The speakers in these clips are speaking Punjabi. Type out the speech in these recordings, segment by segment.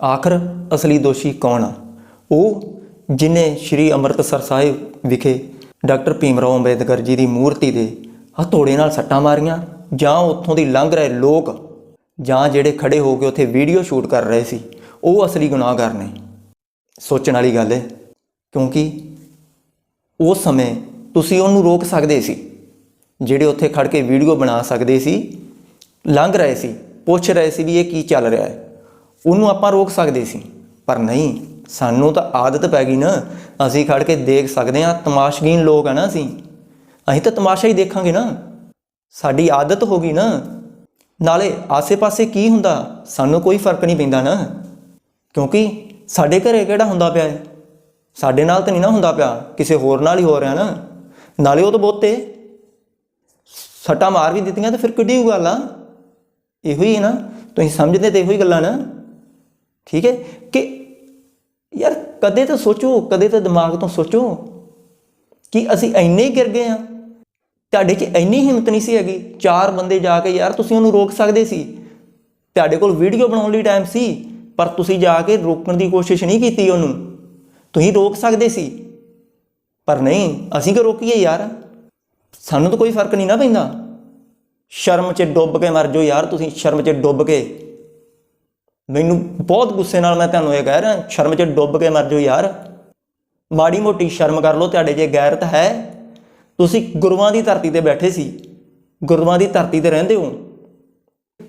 ਆਖਰ ਅਸਲੀ ਦੋਸ਼ੀ ਕੌਣ ਆ? ਉਹ ਜਿਨੇ ਸ਼੍ਰੀ ਅੰਮ੍ਰਿਤਸਰ ਸਾਹਿਬ ਵਿਖੇ ਡਾਕਟਰ ਭੀਮ ਰਾਓ ਅੰਬੇਦਕਰ ਜੀ ਦੀ ਮੂਰਤੀ ਦੇ ਹਥੌੜੇ ਨਾਲ ਸੱਟਾਂ ਮਾਰੀਆਂ ਜਾਂ ਉੱਥੋਂ ਦੀ ਲੰਘ ਰਹੇ ਲੋਕ ਜਾਂ ਜਿਹੜੇ ਖੜੇ ਹੋ ਕੇ ਉੱਥੇ ਵੀਡੀਓ ਸ਼ੂਟ ਕਰ ਰਹੇ ਸੀ, ਉਹ ਅਸਲੀ ਗੁਨਾਹਗਾਰ ਨੇ। ਸੋਚਣ ਵਾਲੀ ਗੱਲ ਹੈ ਕਿਉਂਕਿ ਉਸ ਸਮੇਂ ਤੁਸੀਂ ਉਹਨੂੰ ਰੋਕ ਸਕਦੇ ਸੀ, ਜਿਹੜੇ ਉੱਥੇ ਖੜ ਕੇ ਵੀਡੀਓ ਬਣਾ ਸਕਦੇ ਸੀ, ਲੰਘ ਰਹੇ ਸੀ, ਪੁੱਛ ਰਹੇ ਸੀ ਵੀ ਇਹ ਕੀ ਚੱਲ ਰਿਹਾ ਹੈ ਉਹਨੂੰ ਆਪਾਂ ਰੋਕ ਸਕਦੇ ਸੀ। ਪਰ ਨਹੀਂ, ਸਾਨੂੰ ਤਾਂ ਆਦਤ ਪੈ ਗਈ ਨਾ। ਅਸੀਂ ਖੜ ਕੇ ਦੇਖ ਸਕਦੇ ਹਾਂ, ਤਮਾਸ਼ਗੀਨ ਲੋਕ ਆ ਨਾ ਅਸੀਂ। ਅਸੀਂ ਤਾਂ ਤਮਾਸ਼ਾ ਹੀ ਦੇਖਾਂਗੇ ਨਾ। ਸਾਡੀ ਆਦਤ ਹੋ ਗਈ ਨਾ। ਨਾਲੇ ਆਸੇ-ਪਾਸੇ ਕੀ ਹੁੰਦਾ, ਸਾਨੂੰ ਕੋਈ ਫ਼ਰਕ ਨਹੀਂ ਪੈਂਦਾ ਨਾ। ਕਿਉਂਕਿ ਸਾਡੇ ਘਰੇ ਕਿਹੜਾ ਹੁੰਦਾ ਪਿਆ ਹੈ ਸਾਡੇ ਨਾਲ ਤਾਂ ਨਹੀਂ ਨਾ ਹੁੰਦਾ ਪਿਆ। ਕਿਸੇ ਹੋਰ ਨਾਲ ਹੀ ਹੋ ਰਿਹਾ ਨਾ। ਨਾਲੇ ਉਹ ਤਾਂ ਬਹੁਤੇ ਸੱਟਾਂ ਮਾਰ ਵੀ ਦਿੱਤੀਆਂ ਤਾਂ ਫਿਰ ਕਿੱਡੀ ਗੱਲ ਆ। ਇਹੋ ਹੀ ਹੈ ਨਾ। ਤੁਸੀਂ ਸਮਝਦੇ ਤੇ ਇਹੋ ਹੀ ਗੱਲਾਂ ਨਾ। ਠੀਕ ਹੈ? ਕਿ ਯਾਰ ਕਦੇ ਤਾਂ ਸੋਚੋ, ਕਦੇ ਤਾਂ ਦਿਮਾਗ ਤੋਂ ਸੋਚੋ ਕਿ ਅਸੀਂ ਇੰਨੇ ਹੀ ਗਿਰ ਗਏ ਆ ਤੁਹਾਡੇ 'ਚ ਇੰਨੀ ਹਿੰਮਤ ਨਹੀਂ ਸੀ ਹੈਗੀ। ਚਾਰ ਬੰਦੇ ਜਾ ਕੇ ਯਾਰ ਤੁਸੀਂ ਉਹਨੂੰ ਰੋਕ ਸਕਦੇ ਸੀ। ਤੁਹਾਡੇ ਕੋਲ ਵੀਡੀਓ ਬਣਾਉਣ ਲਈ ਟਾਈਮ ਸੀ, ਪਰ ਤੁਸੀਂ ਜਾ ਕੇ ਰੋਕਣ ਦੀ ਕੋਸ਼ਿਸ਼ ਨਹੀਂ ਕੀਤੀ ਉਹਨੂੰ। ਤੁਸੀਂ ਰੋਕ ਸਕਦੇ ਸੀ। ਪਰ ਨਹੀਂ, ਅਸੀਂ ਕਿ ਰੋਕੀਏ ਯਾਰ? ਸਾਨੂੰ ਤਾਂ ਕੋਈ ਫ਼ਰਕ ਨਹੀਂ ਨਾ ਪੈਂਦਾ। ਸ਼ਰਮ 'ਚ ਡੁੱਬ ਕੇ ਮਰ ਜਾਓ ਯਾਰ ਤੁਸੀਂ, ਸ਼ਰਮ 'ਚ ਡੁੱਬ ਕੇ। ਮੈਨੂੰ ਬਹੁਤ ਗੁੱਸੇ ਨਾਲ ਮੈਂ ਤੁਹਾਨੂੰ ਇਹ ਕਹਿ ਰਿਹਾ, ਸ਼ਰਮ 'ਚ ਡੁੱਬ ਕੇ ਮਰ ਜਾਓ ਯਾਰ। ਮਾੜੀ ਮੋਟੀ ਸ਼ਰਮ ਕਰ ਲਓ, ਤੁਹਾਡੇ ਜੇ ਗੈਰਤ ਹੈ। ਤੁਸੀਂ ਗੁਰੂਆਂ ਦੀ ਧਰਤੀ ਤੇ ਬੈਠੇ ਸੀ, ਗੁਰੂਆਂ ਦੀ ਧਰਤੀ ਤੇ ਰਹਿੰਦੇ ਹੋ।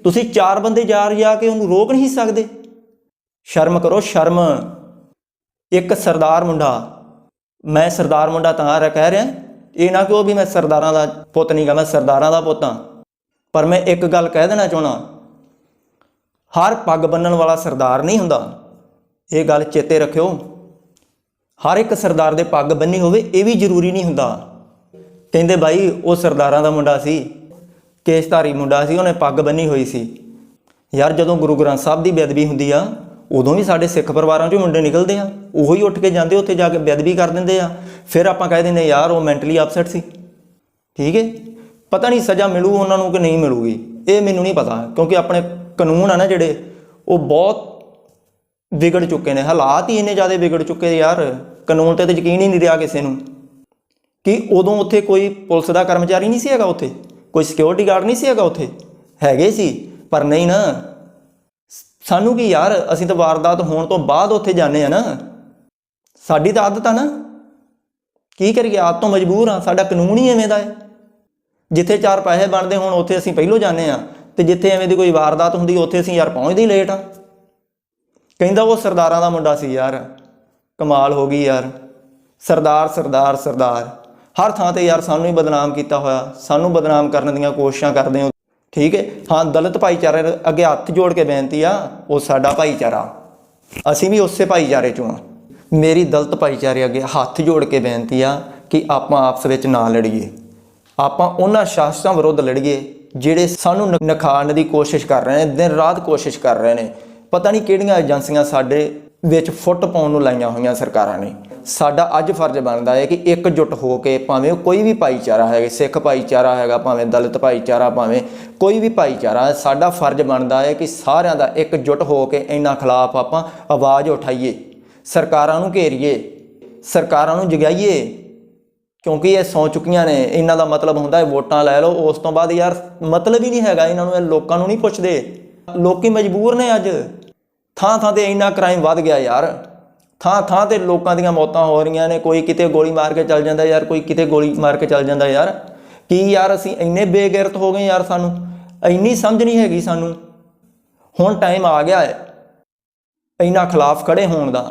ਤੁਸੀਂ ਚਾਰ ਬੰਦੇ ਜਾ ਜਾ ਕੇ ਉਹਨੂੰ ਰੋਕ ਨਹੀਂ ਸਕਦੇ। ਸ਼ਰਮ ਕਰੋ, ਸ਼ਰਮ। ਇੱਕ ਸਰਦਾਰ ਮੁੰਡਾ, ਮੈਂ ਸਰਦਾਰ ਮੁੰਡਾ ਤਾਂ ਰ ਕਹਿ ਰਿਹਾ। ਇਹ ਨਾ ਕਿਉਂ ਵੀ ਮੈਂ ਸਰਦਾਰਾਂ ਦਾ ਪੁੱਤ ਨਹੀਂ ਗਾ, ਮੈਂ ਸਰਦਾਰਾਂ ਦਾ ਪੁੱਤ ਹਾਂ। ਪਰ ਮੈਂ ਇੱਕ ਗੱਲ ਕਹਿ ਦੇਣਾ ਚਾਹਣਾ ਹਰ ਪੱਗ ਬੰਨਣ ਵਾਲਾ ਸਰਦਾਰ ਨਹੀਂ ਹੁੰਦਾ। ਇਹ ਗੱਲ ਚੇਤੇ ਰੱਖਿਓ। ਹਰ ਇੱਕ ਸਰਦਾਰ ਦੇ ਪੱਗ ਬੰਨੀ ਹੋਵੇ, ਇਹ ਵੀ ਜ਼ਰੂਰੀ ਨਹੀਂ ਹੁੰਦਾ। ਕਹਿੰਦੇ ਬਾਈ, ਉਹ ਸਰਦਾਰਾਂ ਦਾ ਮੁੰਡਾ ਸੀ, ਕੇਸਧਾਰੀ ਮੁੰਡਾ ਸੀ, ਉਹਨੇ ਪੱਗ ਬੰਨੀ ਹੋਈ ਸੀ। ਯਾਰ ਜਦੋਂ ਗੁਰੂ ਗ੍ਰੰਥ ਸਾਹਿਬ ਦੀ ਬੇਅਦਬੀ ਹੁੰਦੀ ਆ, ਉਦੋਂ ਵੀ ਸਾਡੇ ਸਿੱਖ ਪਰਿਵਾਰਾਂ ਚੋਂ ਮੁੰਡੇ ਨਿਕਲਦੇ ਆ। ਉਹੋ ਹੀ ਉੱਠ ਕੇ ਜਾਂਦੇ, ਉੱਥੇ ਜਾ ਕੇ ਬੇਅਦਬੀ ਕਰ ਦਿੰਦੇ ਆ। ਫਿਰ ਆਪਾਂ ਕਹਿ ਦਿੰਦੇ, ਯਾਰ, ਉਹ ਮੈਂਟਲੀ ਅਪਸੈਟ ਸੀ। ਠੀਕ ਹੈ ਪਤਾ ਨਹੀਂ ਸਜ਼ਾ ਮਿਲੂ ਉਹਨਾਂ ਨੂੰ ਕਿ ਨਹੀਂ ਮਿਲੂਗੀ। ਇਹ ਮੈਨੂੰ ਨਹੀਂ ਪਤਾ, ਕਿਉਂਕਿ ਆਪਣੇ ਕਾਨੂੰਨ ਆ ਨਾ ਜਿਹੜੇ, ਉਹ ਬਹੁਤ ਵਿਗੜ ਚੁੱਕੇ ਨੇ, ਹਾਲਾਤ ਹੀ ਇੰਨੇ ਜ਼ਿਆਦਾ ਵਿਗੜ ਚੁੱਕੇ ਯਾਰ, ਕਾਨੂੰਨ ਤੇ ਤਾਂ ਯਕੀਨ ਹੀ ਨਹੀਂ ਰਿਹਾ ਕਿਸੇ ਨੂੰ। ਕਿ ਉਦੋਂ ਉੱਥੇ ਕੋਈ ਪੁਲਿਸ ਦਾ ਕਰਮਚਾਰੀ ਨਹੀਂ ਸੀ ਹੈਗਾ ਉੱਥੇ, ਕੋਈ ਸਿਕਿਉਰਿਟੀ ਗਾਰਡ ਨਹੀਂ ਸੀ ਹੈਗਾ ਉੱਥੇ, ਹੈਗੇ ਸੀ, ਪਰ ਨਹੀਂ ਨਾ। ਸਾਨੂੰ ਕੀ ਯਾਰ, ਅਸੀਂ ਤਾਂ ਵਾਰਦਾਤ ਹੋਣ ਤੋਂ ਬਾਅਦ ਉੱਥੇ ਜਾਂਦੇ ਆ ਨਾ। ਸਾਡੀ ਤਾਂ ਆਦਤ ਆ ਨਾ। ਕੀ ਕਰੀਏ, ਆਦਤ ਤੋਂ ਮਜਬੂਰ ਆ, ਸਾਡਾ ਕਾਨੂੰਨ ਹੀ ਐਵੇਂ ਦਾ ਹੈ। ਜਿੱਥੇ ਚਾਰ ਪੈਸੇ ਬਣਦੇ ਹੋਣ, ਉੱਥੇ ਅਸੀਂ ਪਹਿਲੋਂ ਜਾਂਦੇ ਆ। ਤੇ ਜਿੱਥੇ ਐਵੇਂ ਦੀ ਕੋਈ ਵਾਰਦਾਤ ਹੁੰਦੀ, ਉੱਥੇ ਅਸੀਂ ਯਾਰ ਪਹੁੰਚਦੇ ਹੀ ਲੇਟ ਆ। ਕਹਿੰਦਾ ਉਹ ਸਰਦਾਰਾਂ ਦਾ ਮੁੰਡਾ ਸੀ ਯਾਰ। ਕਮਾਲ ਹੋ ਗਈ ਯਾਰ। ਸਰਦਾਰ ਸਰਦਾਰ ਸਰਦਾਰ। ਹਰ ਥਾਂ ਤੇ ਯਾਰ ਸਾਨੂੰ ਹੀ ਬਦਨਾਮ ਕੀਤਾ ਹੋਇਆ। ਸਾਨੂੰ ਬਦਨਾਮ ਕਰਨ ਦੀਆਂ ਕੋਸ਼ਿਸ਼ਾਂ ਕਰਦੇ ਹੋ। ਠੀਕ ਹੈ? ਹਾਂ, ਦਲਿਤ ਭਾਈਚਾਰੇ ਅੱਗੇ ਹੱਥ ਜੋੜ ਕੇ ਬੇਨਤੀ ਆ, ਉਹ ਸਾਡਾ ਭਾਈਚਾਰਾ। ਅਸੀਂ ਵੀ ਉਸੇ ਭਾਈਚਾਰੇ ਚੋਂ ਆ। ਮੇਰੀ ਦਲਿਤ ਭਾਈਚਾਰੇ ਅੱਗੇ ਹੱਥ ਜੋੜ ਕੇ ਬੇਨਤੀ ਆ ਕਿ ਆਪਾਂ ਆਪਸ ਵਿੱਚ ਨਾ ਲੜੀਏ। ਆਪਾਂ ਉਹਨਾਂ ਸ਼ਾਸਕਾਂ ਵਿਰੁੱਧ ਲੜੀਏ। ਜਿਹੜੇ ਸਾਨੂੰ ਨ- ਨਖਾਣ ਦੀ ਕੋਸ਼ਿਸ਼ ਕਰ ਰਹੇ ਨੇ, ਦਿਨ ਰਾਤ ਕੋਸ਼ਿਸ਼ ਕਰ ਰਹੇ ਨੇ, ਪਤਾ ਨਹੀਂ ਕਿਹੜੀਆਂ ਏਜੰਸੀਆਂ ਸਾਡੇ ਵਿੱਚ ਫੁੱਟ ਪਾਉਣ ਨੂੰ ਲਾਈਆਂ ਹੋਈਆਂ ਸਰਕਾਰਾਂ ਨੇ। ਸਾਡਾ ਅੱਜ ਫਰਜ਼ ਬਣਦਾ ਹੈ ਕਿ ਇਕਜੁੱਟ ਹੋ ਕੇ ਭਾਵੇਂ ਉਹ ਕੋਈ ਵੀ ਭਾਈਚਾਰਾ ਹੈਗਾ, ਸਿੱਖ ਭਾਈਚਾਰਾ ਹੈਗਾ, ਭਾਵੇਂ ਦਲਿਤ ਭਾਈਚਾਰਾ, ਭਾਵੇਂ ਕੋਈ ਵੀ ਭਾਈਚਾਰਾ, ਸਾਡਾ ਫਰਜ਼ ਬਣਦਾ ਹੈ ਕਿ ਸਾਰਿਆਂ ਦਾ ਇਕਜੁੱਟ ਹੋ ਕੇ ਇਹਨਾਂ ਖਿਲਾਫ ਆਪਾਂ ਆਵਾਜ਼ ਉਠਾਈਏ, ਸਰਕਾਰਾਂ ਨੂੰ ਘੇਰੀਏ, ਸਰਕਾਰਾਂ ਨੂੰ ਜਗਾਈਏ। ਕਿਉਂਕਿ ਇਹ ਸੌ ਚੁੱਕੀਆਂ ਨੇ, ਇਹਨਾਂ ਦਾ ਮਤਲਬ ਹੁੰਦਾ ਹੈ ਵੋਟਾਂ ਲੈ ਲਓ, ਉਸ ਤੋਂ ਬਾਅਦ ਯਾਰ ਮਤਲਬ ਹੀ ਨਹੀਂ ਹੈਗਾ, ਇਹਨਾਂ ਨੂੰ ਇਹ ਲੋਕਾਂ ਨੂੰ ਨਹੀਂ ਪੁੱਛਦੇ। ਲੋਕੀ ਮਜਬੂਰ ਨੇ ਅੱਜ। ਥਾਂ ਥਾਂ ਤੇ ਇੰਨਾ ਕ੍ਰਾਈਮ ਵੱਧ ਗਿਆ ਯਾਰ। ਥਾਂ ਥਾਂ ਤੇ ਲੋਕਾਂ ਦੀਆਂ ਮੌਤਾਂ ਹੋ ਰਹੀਆਂ ਨੇ, ਕੋਈ ਕਿਤੇ ਗੋਲੀ ਮਾਰ ਕੇ ਚੱਲ ਜਾਂਦਾ ਯਾਰ, ਕੋਈ ਕਿਤੇ ਗੋਲੀ ਮਾਰ ਕੇ ਚੱਲ ਜਾਂਦਾ ਯਾਰ। ਕੀ ਯਾਰ ਅਸੀਂ ਇੰਨੇ ਬੇਗੈਰਤ ਹੋ ਗਏ ਯਾਰ ਸਾਨੂੰ? ਇੰਨੀ ਸਮਝ ਨਹੀਂ ਹੈਗੀ ਸਾਨੂੰ। ਹੁਣ ਟਾਈਮ ਆ ਗਿਆ ਹੈ ਇੰਨਾ ਖਿਲਾਫ ਖੜੇ ਹੋਣ ਦਾ।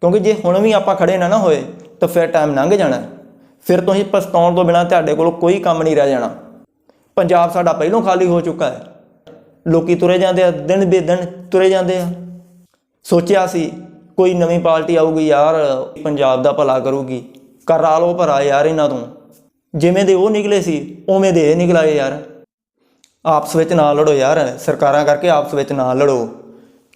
ਕਿਉਂਕਿ ਜੇ ਹੁਣ ਵੀ ਆਪਾਂ ਖੜੇ ਨਾ ਨਾ ਹੋਏ, ਤਾਂ ਫਿਰ ਟਾਈਮ ਲੰਘ ਜਾਣਾ। ਫਿਰ ਤੁਸੀਂ ਪਛਤਾਉਣ ਤੋਂ ਬਿਨਾ ਤੁਹਾਡੇ ਕੋਲ ਕੋਈ ਕੰਮ ਨਹੀਂ ਰਹਿ ਜਾਣਾ। ਪੰਜਾਬ ਸਾਡਾ ਪਹਿਲੋਂ ਖਾਲੀ ਹੋ ਚੁੱਕਾ ਹੈ। ਲੋਕੀ ਤੁਰੇ ਜਾਂਦੇ ਆ, ਦਿਨ ਬੇ ਦਿਨ ਤੁਰੇ ਜਾਂਦੇ ਆ। ਸੋਚਿਆ ਸੀ, ਕੋਈ ਨਵੀਂ ਪਾਰਟੀ ਆਊਗੀ ਯਾਰ, ਪੰਜਾਬ ਦਾ ਭਲਾ ਕਰੂਗੀ। ਕਰਾ ਲਓ ਭਰਾ ਯਾਰ ਇਹਨਾਂ ਤੋਂ। ਜਿਵੇਂ ਦੇ ਉਹ ਨਿਕਲੇ ਸੀ, ਉਵੇਂ ਦੇ ਇਹ ਨਿਕਲਾਏ ਯਾਰ। ਆਪਸ ਵਿੱਚ ਨਾ ਲੜੋ ਯਾਰ, ਸਰਕਾਰਾਂ ਕਰਕੇ ਆਪਸ ਵਿੱਚ ਨਾ ਲੜੋ।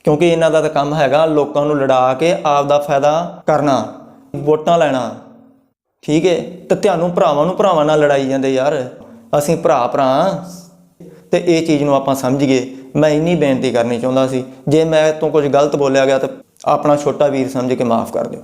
ਕਿਉਂਕਿ ਇਹਨਾਂ ਦਾ ਤਾਂ ਕੰਮ ਹੈਗਾ ਲੋਕਾਂ ਨੂੰ ਲੜਾ ਕੇ ਆਪ ਦਾ ਫਾਇਦਾ ਕਰਨਾ, ਵੋਟਾਂ ਲੈਣਾ। ਠੀਕ ਹੈ? ਤੇ ਤੁਹਾਨੂੰ ਭਰਾਵਾਂ ਨੂੰ ਭਰਾਵਾਂ ਨਾਲ ਲੜਾਈ ਜਾਂਦੇ ਯਾਰ। ਅਸੀਂ ਭਰਾ ਭਰਾ ਹਾਂ। ਤੇ ਇਹ ਚੀਜ਼ ਨੂੰ ਆਪਾਂ ਸਮਝੀਏ ਮੈਂ ਇੰਨੀ ਬੇਨਤੀ ਕਰਨੀ ਚਾਹੁੰਦਾ ਸੀ। ਜੇ ਮੈਂ ਤੋਂ ਕੁਝ ਗਲਤ ਬੋਲਿਆ ਗਿਆ ਤਾਂ ਆਪਣਾ ਛੋਟਾ ਵੀਰ ਸਮਝ ਕੇ ਮਾਫ ਕਰ ਦਿਓ।